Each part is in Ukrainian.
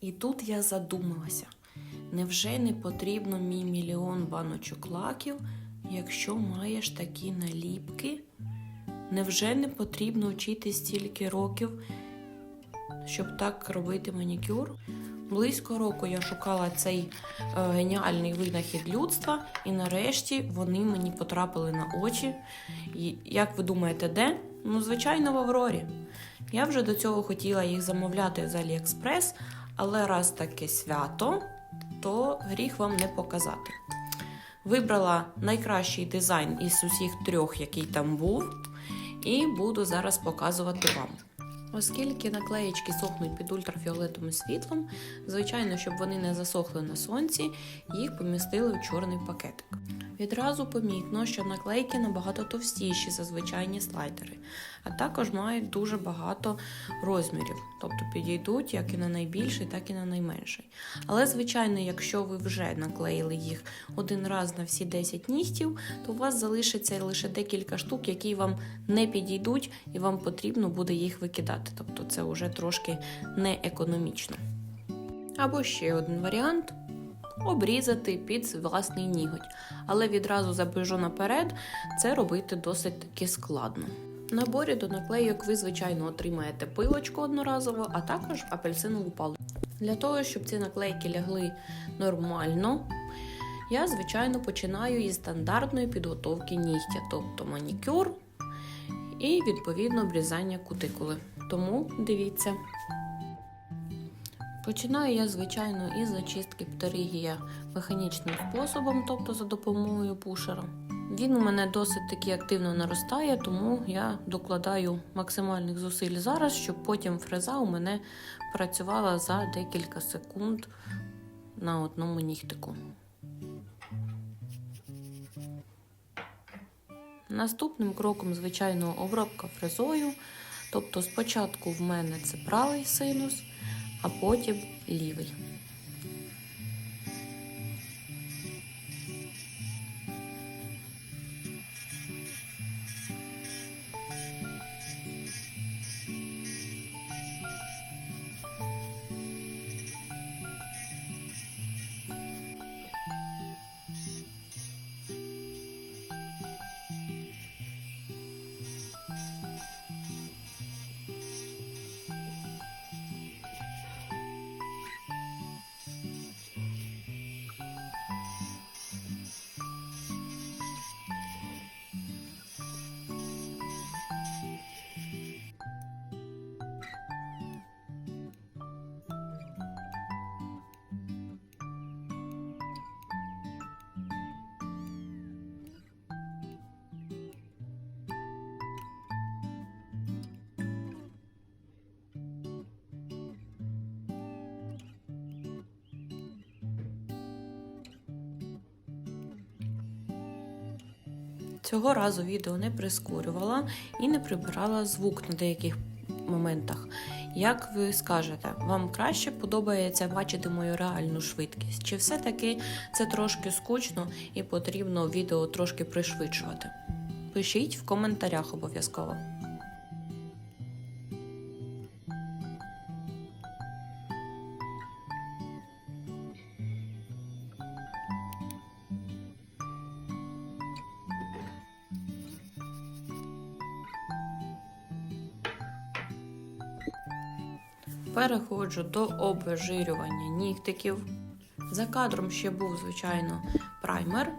І тут я задумалася: невже не потрібно мій мільйон баночок лаків, якщо маєш такі наліпки? Невже не потрібно вчити стільки років, щоб так робити манікюр? Близько року я шукала цей е, геніальний винахід людства, і нарешті вони мені потрапили на очі. І, як ви думаєте, де? Ну, звичайно, в Аврорі. Я вже до цього хотіла їх замовляти з Аліекспрес, але раз таке свято, то гріх вам не показати. Вибрала найкращий дизайн із усіх трьох, який там був, і буду зараз показувати вам. Оскільки наклеєчки сохнуть під ультрафіолетовим світлом, звичайно, щоб вони не засохли на сонці, їх помістили в чорний пакетик. Відразу помітно, що наклейки набагато товстіші за звичайні слайдери, а також мають дуже багато розмірів, тобто підійдуть як і на найбільший, так і на найменший. Але, звичайно, якщо ви вже наклеїли їх один раз на всі 10 нігтів, то у вас залишиться лише декілька штук, які вам не підійдуть, і вам потрібно буде їх викидати. Тобто це вже трошки не економічно. Або ще один варіант обрізати під власний ніготь. Але відразу забежу наперед, це робити досить таки складно. Наборі до наклейок ви, звичайно, отримаєте пилочку одноразово, а також апельсинову паличку. Для того, щоб ці наклейки лягли нормально, я, звичайно, починаю із стандартної підготовки нігтя, тобто манікюр і відповідно обрізання кутикули. Тому дивіться. Починаю я, звичайно, із зачистки птеригія механічним способом, тобто за допомогою пушера. Він у мене досить таки активно наростає, тому я докладаю максимальних зусиль зараз, щоб потім фреза у мене працювала за декілька секунд на одному нігтику. Наступним кроком, звичайно, обробка фрезою. Тобто спочатку в мене це правий синус, а потім лівий. Цього разу відео не прискорювала і не прибирала звук на деяких моментах. Як ви скажете, вам краще подобається бачити мою реальну швидкість? Чи все-таки це трошки скучно і потрібно відео трошки пришвидшувати? Пишіть в коментарях обов'язково. Переходжу до обезжирювання нігтиків. За кадром ще був, звичайно, праймер.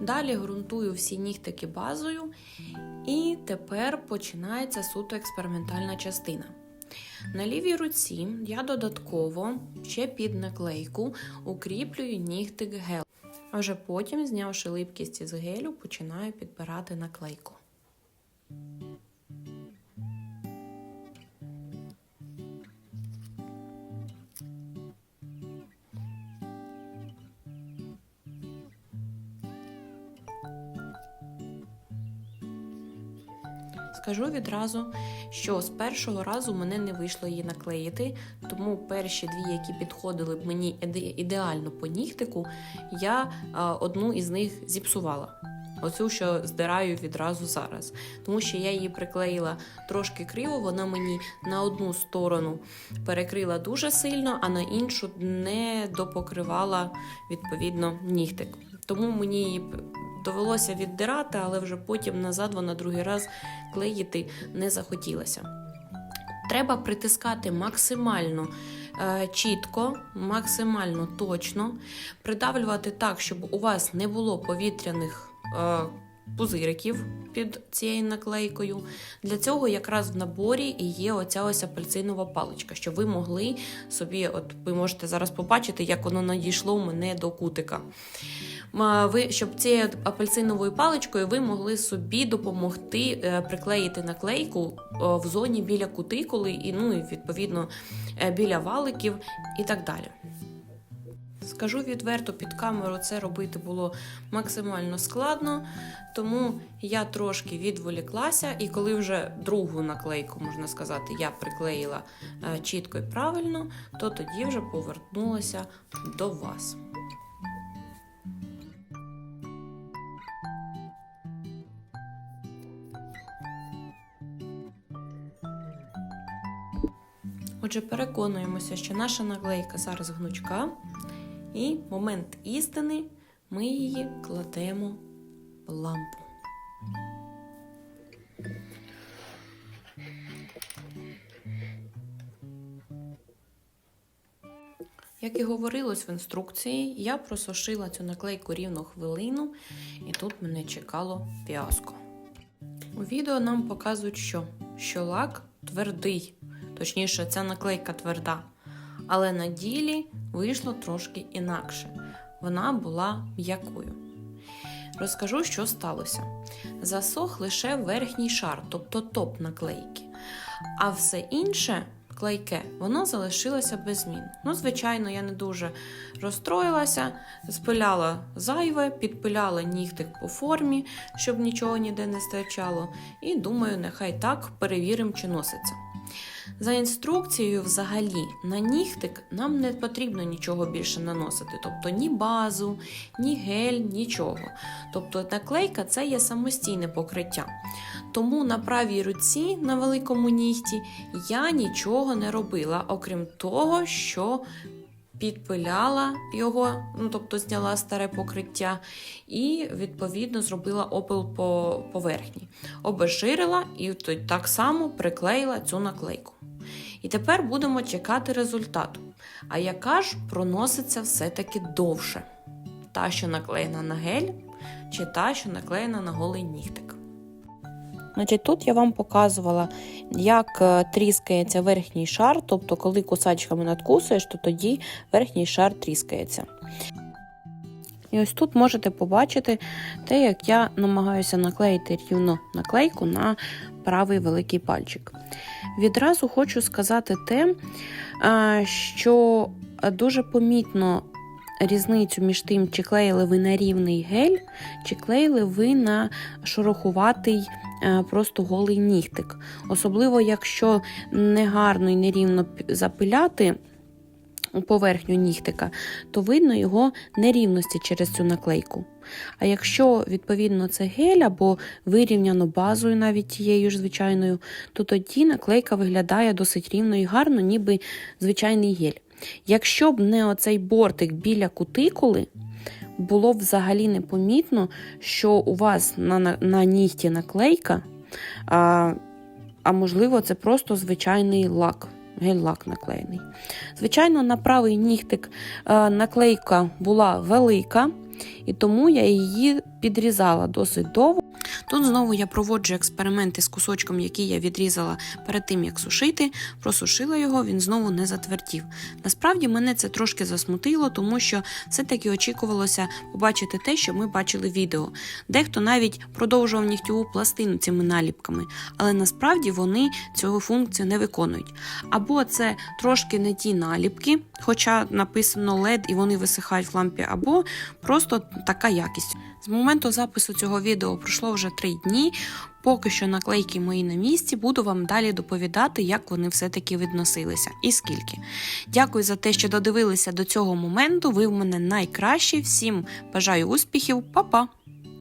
Далі ґрунтую всі нігтики базою. І тепер починається суто експериментальна частина. На лівій руці я додатково ще під наклейку укріплюю нігтик гел. А вже потім, знявши липкість із гелю, починаю підбирати наклейку. Скажу відразу, що з першого разу мене не вийшло її наклеїти, тому перші дві, які підходили б мені ідеально по нігтику, я одну із них зіпсувала. оцю, що здираю відразу зараз. Тому що я її приклеїла трошки криво, вона мені на одну сторону перекрила дуже сильно, а на іншу не допокривала відповідно нігтик. Тому мені її довелося віддирати, але вже потім назад вона другий раз клеїти не захотілося. Треба притискати максимально е, чітко, максимально точно, придавлювати так, щоб у вас не було повітряних е, пузириків під цією наклейкою. Для цього якраз в наборі і є оця ось апельсинова паличка, щоб ви могли собі, от ви можете зараз побачити, як воно надійшло мене до кутика. Ви, щоб цією апельсиновою паличкою ви могли собі допомогти е, приклеїти наклейку в зоні біля кутикули і ну і відповідно е, біля валиків і так далі. Скажу відверто, під камеру це робити було максимально складно, тому я трошки відволіклася, і коли вже другу наклейку, можна сказати, я приклеїла е, чітко і правильно, то тоді вже повернулася до вас. Отже, переконуємося, що наша наклейка зараз гнучка, і в момент істини ми її кладемо в лампу. Як і говорилось в інструкції, я просушила цю наклейку рівно хвилину, і тут мене чекало фіаско. У відео нам показують, що, що лак твердий, точніше, ця наклейка тверда. Але на ділі вийшло трошки інакше. Вона була м'якою. Розкажу, що сталося. Засох лише верхній шар, тобто топ наклейки. А все інше клейке, воно залишилося без змін. Ну, звичайно, я не дуже розстроїлася, спиляла зайве, підпиляла нігтик по формі, щоб нічого ніде не стирчало. І думаю, нехай так перевіримо, чи носиться. За інструкцією, взагалі, на нігтик нам не потрібно нічого більше наносити, тобто ні базу, ні гель, нічого. Тобто наклейка це є самостійне покриття. Тому на правій руці на великому нігті я нічого не робила, окрім того, що підпиляла його, ну тобто зняла старе покриття, і відповідно зробила опил по поверхні. Обезжирила і так само приклеїла цю наклейку. І тепер будемо чекати результату. А яка ж проноситься все-таки довше? Та, що наклеєна на гель, чи та, що наклеєна на голий нігтик? Значить, тут я вам показувала, як е, тріскається верхній шар, тобто, коли кусачками надкусуєш, то тоді верхній шар тріскається. І ось тут можете побачити те, як я намагаюся наклеїти рівно наклейку на правий великий пальчик. Відразу хочу сказати те, що дуже помітно різницю між тим, чи клеїли ви на рівний гель, чи клеїли ви на шорохуватий е, просто голий нігтик. Особливо, якщо негарно і нерівно запиляти поверхню нігтика, то видно його нерівності через цю наклейку. А якщо, відповідно, це гель або вирівняно базою, навіть тією ж звичайною, то тоді наклейка виглядає досить рівно і гарно, ніби звичайний гель. Якщо б не оцей бортик біля кутикули, було взагалі непомітно, що у вас на, на, на нігті наклейка, а, а можливо, це просто звичайний лак, гель-лак наклеєний. Звичайно, на правий нігтик наклейка була велика, і тому я її підрізала досить довго. Тут знову я проводжу експерименти з кусочком, який я відрізала перед тим, як сушити, просушила його, він знову не затвердів. Насправді мене це трошки засмутило, тому що все-таки очікувалося побачити те, що ми бачили в відео. Дехто навіть продовжував нігтєву пластину цими наліпками, але насправді вони цього функцію не виконують. Або це трошки не ті наліпки, хоча написано LED і вони висихають в лампі, або просто така якість. З моменту запису цього відео пройшло вже три дні. Поки що наклейки мої на місці, буду вам далі доповідати, як вони все-таки відносилися і скільки. Дякую за те, що додивилися до цього моменту. Ви в мене найкращі. Всім бажаю успіхів, Па-па!